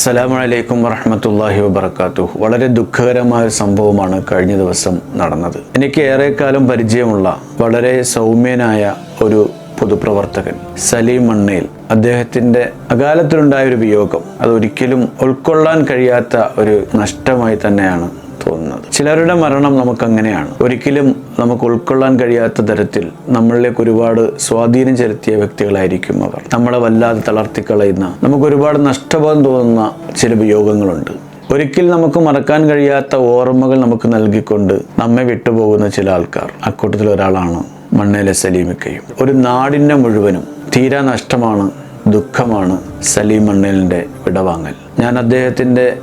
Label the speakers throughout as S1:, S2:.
S1: അസ്സലാമു അലൈക്കും വറഹമത്തല്ലാഹി വബർക്കാത്തു വളരെ ദുഃഖകരമായ ഒരു സംഭവമാണ് കഴിഞ്ഞ ദിവസം നടന്നത്. എനിക്ക് ഏറെക്കാലം പരിചയമുള്ള വളരെ സൗമ്യനായ ഒരു പൊതുപ്രവർത്തകൻ സലീം മണ്ണയിൽ അദ്ദേഹത്തിന്റെ അകാലത്തിലുണ്ടായ ഒരു വിയോഗം അതൊരിക്കലും ഉൾക്കൊള്ളാൻ കഴിയാത്ത ഒരു നഷ്ടമായി തന്നെയാണ് തോന്നുന്നത് ചിലരുടെ മരണം നമുക്കങ്ങനെയാണ്. ഒരിക്കലും നമുക്ക് ഉൾക്കൊള്ളാൻ കഴിയാത്ത തരത്തിൽ നമ്മളിലേക്ക് ഒരുപാട് സ്വാധീനം ചെലുത്തിയ വ്യക്തികളായിരിക്കും അവർ. നമ്മളെ വല്ലാതെ തളർത്തിക്കളയുന്ന നമുക്ക് ഒരുപാട് നഷ്ടബോധം തോന്നുന്ന ചില വിയോഗങ്ങളുണ്ട് ഒരിക്കൽ നമുക്ക് മറക്കാൻ കഴിയാത്ത ഓർമ്മകൾ നമുക്ക് നൽകിക്കൊണ്ട് നമ്മെ വിട്ടുപോകുന്ന ചില ആൾക്കാർ. അക്കൂട്ടത്തിൽ ഒരാളാണ് മണ്ണേലെ സലീമിക്കയും. ഒരു നാടിന്റെ മുഴുവനും തീരാ നഷ്ടമാണ് ദുഃഖമാണ് സലീം മണ്ണേലിന്റെ വിടവാങ്ങൽ. ഞാൻ അദ്ദേഹത്തിന്റെ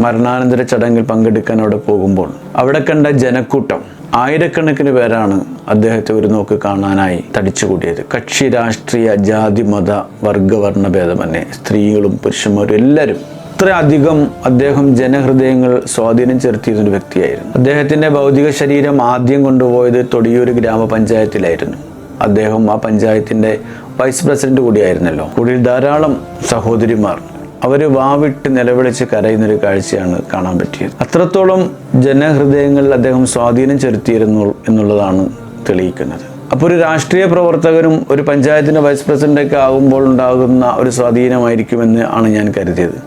S1: മരണാനന്തര ചടങ്ങിൽ പങ്കെടുക്കാൻ അവിടെ പോകുമ്പോൾ അവിടെ കണ്ട ജനക്കൂട്ടം ആയിരക്കണക്കിന് പേരാണ് അദ്ദേഹത്തെ ഒരു നോക്ക് കാണാനായി തടിച്ചുകൂടിയത്. കക്ഷി രാഷ്ട്രീയ ജാതി മത വർഗവർണ ഭേദമന്യേ സ്ത്രീകളും പുരുഷന്മാരും എല്ലാവരും അത്രയധികം അദ്ദേഹം ജനഹൃദയങ്ങൾ സ്വാധീനം ചെലുത്തിയിരുന്ന ഒരു വ്യക്തിയായിരുന്നു. അദ്ദേഹത്തിന്റെ ഭൗതിക ശരീരം ആദ്യം കൊണ്ടുപോയത് തൊടിയൂർ ഗ്രാമപഞ്ചായത്തിലായിരുന്നു. അദ്ദേഹം ആ പഞ്ചായത്തിന്റെ വൈസ് പ്രസിഡന്റ് കൂടിയായിരുന്നല്ലോ. കൂടിയിൽ ധാരാളം സഹോദരിമാർ അവർ വാവിട്ട് നിലവിളിച്ച് കരയുന്നൊരു കാഴ്ചയാണ് കാണാൻ പറ്റിയത്. അത്രത്തോളം ജനഹൃദയങ്ങളിൽ അദ്ദേഹം സ്വാധീനം ചെലുത്തിയിരുന്നു എന്നുള്ളതാണ് തെളിയിക്കുന്നത്. അപ്പോൾ ഒരു രാഷ്ട്രീയ പ്രവർത്തകനും ഒരു പഞ്ചായത്തിന്റെ വൈസ് പ്രസിഡന്റൊക്കെ ആകുമ്പോൾ ഉണ്ടാകുന്ന ഒരു സ്വാധീനമായിരിക്കുമെന്ന് ആണ് ഞാൻ കരുതിയത്.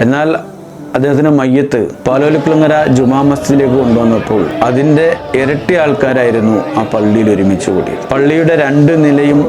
S1: എന്നാൽ അദ്ദേഹത്തിന്റെ മയ്യത്ത് പാലോലിക്കുളങ്ങര ജുമാ മസ്ജിദിലേക്ക് കൊണ്ടുവന്നപ്പോൾ അതിന്റെ ഇരട്ടി ആൾക്കാരായിരുന്നു ആ പള്ളിയിൽ ഒരുമിച്ച് കൂടിയത് പള്ളിയുടെ രണ്ട് നിലയും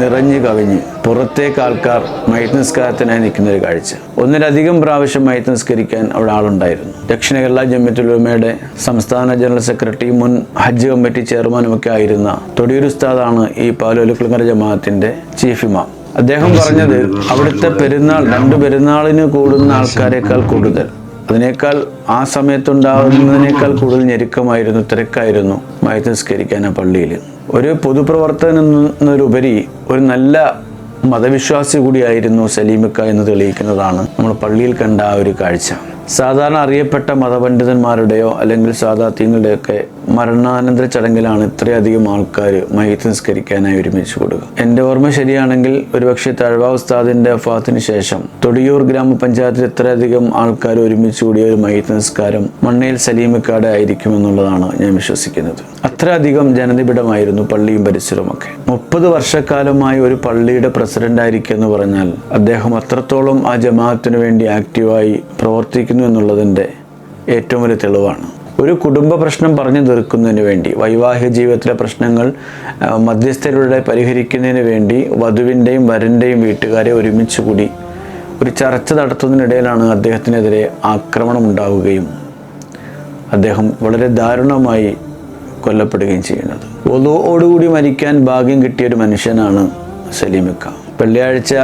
S1: നിറഞ്ഞു കവിഞ്ഞ് പുറത്തേക്ക് ആൾക്കാർ മയത്ത് നിസ്കാരത്തിനായി നിൽക്കുന്ന ഒരു കാഴ്ച. ഒന്നിലധികം പ്രാവശ്യം മയത്ത് നിസ്കരിക്കാൻ അവിടെ ആളുണ്ടായിരുന്നു. ദക്ഷിണ കേരള ജമ്മത്തുലുമയുടെ സംസ്ഥാന ജനറൽ സെക്രട്ടറി മുൻ ഹജ്ജ് കമ്മിറ്റി ചെയർമാനുമൊക്കെ ആയിരുന്ന തൊടിയൂർ ഉസ്താദാണ് ഈ പാലോലുക്കുളങ്ങര ജമാഅത്തിന്റെ ചീഫ് ഇമാം അദ്ദേഹം പറഞ്ഞത് അവിടുത്തെ പെരുന്നാൾ രണ്ട് പെരുന്നാളിന് കൂടുന്ന ആൾക്കാരെക്കാൾ കൂടുതൽ. അതിനേക്കാൾ ആ സമയത്തുണ്ടാകുന്നതിനേക്കാൾ കൂടുതൽ ഞെരുക്കമായിരുന്നു തിരക്കായിരുന്നു മയത്ത് നിസ്കരിക്കാൻ ആ പള്ളിയിൽ ഒരു പൊതുപ്രവർത്തകൻ എന്നതിലുപരി ഒരു നല്ല മതവിശ്വാസി കൂടിയായിരുന്നു സലീമിക്ക എന്ന് തെളിയിക്കുന്നതാണ്. നമ്മൾ പള്ളിയിൽ കണ്ട ആ ഒരു കാഴ്ച. സാധാരണ അറിയപ്പെട്ട മതപണ്ഡിതന്മാരുടെയോ അല്ലെങ്കിൽ സാധാത്യങ്ങളുടെയൊക്കെ മരണാനന്തര ചടങ്ങിലാണ് ഇത്രയധികം ആൾക്കാർ മയ്യത്ത് നിസ്കരിക്കാനായി ഒരുമിച്ച് കൂടുക. എന്റെ ഓർമ്മ ശരിയാണെങ്കിൽ ഒരുപക്ഷെ തഴവ ഉസ്താദിന്റെ വഫാത്തിന് ശേഷം തൊടിയൂർ ഗ്രാമപഞ്ചായത്തിൽ ഇത്രയധികം ആൾക്കാർ ഒരുമിച്ച് കൂടിയ ഒരു മയ്യത്ത് നിസ്കാരം മണ്ണയിൽ സലീമിക്കാട് ആയിരിക്കും എന്നുള്ളതാണ് ഞാൻ വിശ്വസിക്കുന്നത്. അത്രയധികം ജനനിബിഡമായിരുന്നു പള്ളിയും പരിസരവുമൊക്കെ. മുപ്പത് വർഷക്കാലമായി ഒരു പള്ളിയുടെ പ്രസിഡന്റ് ആയിരിക്കുക എന്ന് പറഞ്ഞാൽ അദ്ദേഹം അത്രത്തോളം ആ ജമാഅത്തിനു വേണ്ടി ആക്റ്റീവായി പ്രവർത്തിക്കുന്നു എന്നുള്ളതിന്റെ ഏറ്റവും വലിയ തെളിവാണ്. ഒരു കുടുംബ പ്രശ്നം പറഞ്ഞു തീർക്കുന്നതിന് വേണ്ടി വൈവാഹിക ജീവിതത്തിലെ പ്രശ്നങ്ങൾ മധ്യസ്ഥരുടെ പരിഹരിക്കുന്നതിന് വേണ്ടി വധുവിന്റെയും വരന്റെയും വീട്ടുകാരെ ഒരുമിച്ച് കൂടി ഒരു ചർച്ച നടത്തുന്നതിനിടയിലാണ് അദ്ദേഹത്തിനെതിരെ ആക്രമണം ഉണ്ടാവുകയും അദ്ദേഹം വളരെ ദാരുണമായി കൊല്ലപ്പെടുകയും ചെയ്യുന്നത്. ഒതുവോടുകൂടി മരിക്കാൻ ഭാഗ്യം കിട്ടിയ ഒരു മനുഷ്യനാണ് സലീമിക്ക വെള്ളിയാഴ്ച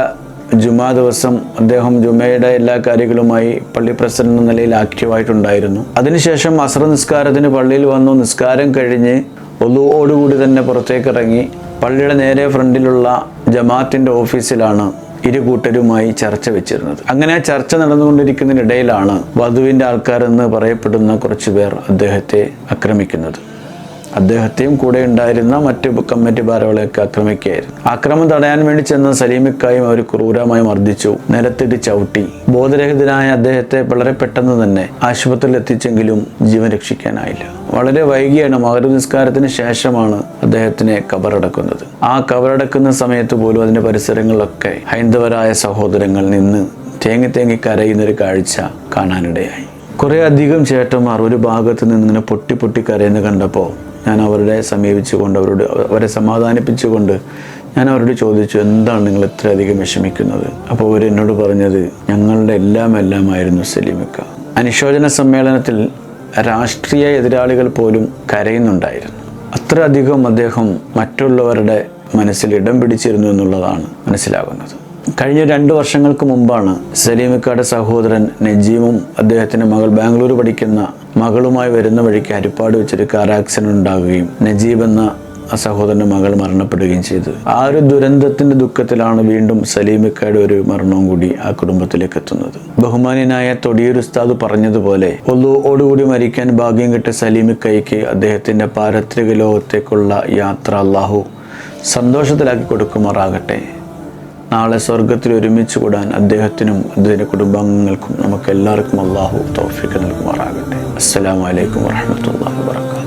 S1: ജുമാ ദിവസം അദ്ദേഹം ജുമയുടെ എല്ലാ കാര്യങ്ങളുമായി പള്ളി പ്രസിഡന്റ് എന്ന നിലയിൽ ആക്റ്റീവായിട്ടുണ്ടായിരുന്നു അതിനുശേഷം അസ്ര നിസ്കാരത്തിന് പള്ളിയിൽ വന്നു. നിസ്കാരം കഴിഞ്ഞ് ഒതുവോടുകൂടി തന്നെ പുറത്തേക്ക് ഇറങ്ങി പള്ളിയുടെ നേരെ ഫ്രണ്ടിലുള്ള ജമാഅത്തിന്റെ ഓഫീസിലാണ് ഇരു കൂട്ടരുമായി ചർച്ച വെച്ചിരുന്നത്. അങ്ങനെ ആ ചർച്ച നടന്നുകൊണ്ടിരിക്കുന്നതിനിടയിലാണ് വധുവിന്റെ ആൾക്കാരെന്ന് പറയപ്പെടുന്ന കുറച്ചു പേർ അദ്ദേഹത്തെ ആക്രമിക്കുന്നത്. അദ്ദേഹത്തെയും കൂടെ ഉണ്ടായിരുന്ന മറ്റ് കമ്മിറ്റി ഭാരവളെയൊക്കെ ആക്രമിക്കുകയായിരുന്നു. ആക്രമം തടയാൻ വേണ്ടി ചെന്ന സലീമിക്കായും അവർ ക്രൂരമായി മർദ്ദിച്ചു. നിലത്തിട്ട് ചവിട്ടി. ബോധരഹിതനായ അദ്ദേഹത്തെ വളരെ പെട്ടെന്ന് തന്നെ ആശുപത്രിയിൽ എത്തിച്ചെങ്കിലും ജീവൻ രക്ഷിക്കാനായില്ല. വളരെ വൈകിയാണ് മകര നിസ്കാരത്തിന് ശേഷമാണ് അദ്ദേഹത്തിനെ കബറടക്കുന്നത്. ആ കബറടക്കുന്ന സമയത്ത് പോലും അതിന്റെ പരിസരങ്ങളിലൊക്കെ ഹൈന്ദവരായ സഹോദരങ്ങൾ നിന്ന് തേങ്ങി തേങ്ങി കരയുന്ന ഒരു കാഴ്ച കാണാനിടയായി. കുറേ അധികം ചേട്ടന്മാർ ഒരു ഭാഗത്ത് നിന്ന് ഇങ്ങനെ പൊട്ടി പൊട്ടി കരയുന്ന കണ്ടപ്പോൾ ഞാൻ അവരുടെ സമീപിച്ചുകൊണ്ട് അവരോട് അവരെ സമാധാനിപ്പിച്ചുകൊണ്ട് ഞാൻ അവരോട് ചോദിച്ചു എന്താണ് നിങ്ങൾ ഇത്രയധികം വിഷമിക്കുന്നത്? അപ്പോൾ അവർ എന്നോട് പറഞ്ഞത് ഞങ്ങളുടെ എല്ലാം എല്ലാമായിരുന്നു സലീമിക്ക. അനുശോചന സമ്മേളനത്തിൽ രാഷ്ട്രീയ എതിരാളികൾ പോലും കരയുന്നുണ്ടായിരുന്നു. അത്രയധികം അദ്ദേഹം മറ്റുള്ളവരുടെ മനസ്സിൽ ഇടം പിടിച്ചിരുന്നു എന്നുള്ളതാണ് മനസ്സിലാകുന്നത്. കഴിഞ്ഞ രണ്ട് വർഷങ്ങൾക്ക് മുമ്പാണ് സലീമിക്കാട് സഹോദരൻ നജീമും അദ്ദേഹത്തിന്റെ മകൾ ബാംഗ്ലൂർ പഠിക്കുന്ന മകളുമായി വരുന്ന വഴിക്ക് ഹരിപ്പാട് വെച്ചൊരു കാർ ആക്സിഡന്റ് ഉണ്ടാകുകയും നജീബ് എന്ന ആ സഹോദരന്റെ മകൾ മരണപ്പെടുകയും ചെയ്തു. ആ ഒരു ദുരന്തത്തിന്റെ ദുഃഖത്തിലാണ് വീണ്ടും സലീമിക്കയുടെ ഒരു മരണവും കൂടി ആ കുടുംബത്തിലേക്ക് എത്തുന്നത്. ബഹുമാനിയനായ തൊടിയൂർ ഉസ്താദ് പറഞ്ഞതുപോലെ ഒന്നോടുകൂടി മരിക്കാൻ ഭാഗ്യം കിട്ടിയ സലീമിക്കൈക്ക് അദ്ദേഹത്തിന്റെ പാരത്രിക ലോകത്തേക്കുള്ള യാത്ര അള്ളാഹു സന്തോഷത്തിലാക്കി കൊടുക്കുമാറാകട്ടെ. നാളെ സ്വർഗത്തിൽ ഒരുമിച്ച് കൂടാൻ അദ്ദേഹത്തിനും അദ്ദേഹത്തിന്റെ കുടുംബാംഗങ്ങൾക്കും നമുക്ക് എല്ലാവർക്കും അള്ളാഹു തൗഫീഖ് നൽകുമാറാകട്ടെ. അസ്സലാമു അലൈക്കും വറഹ്മത്തുള്ളാഹി വബറകാതുഹു.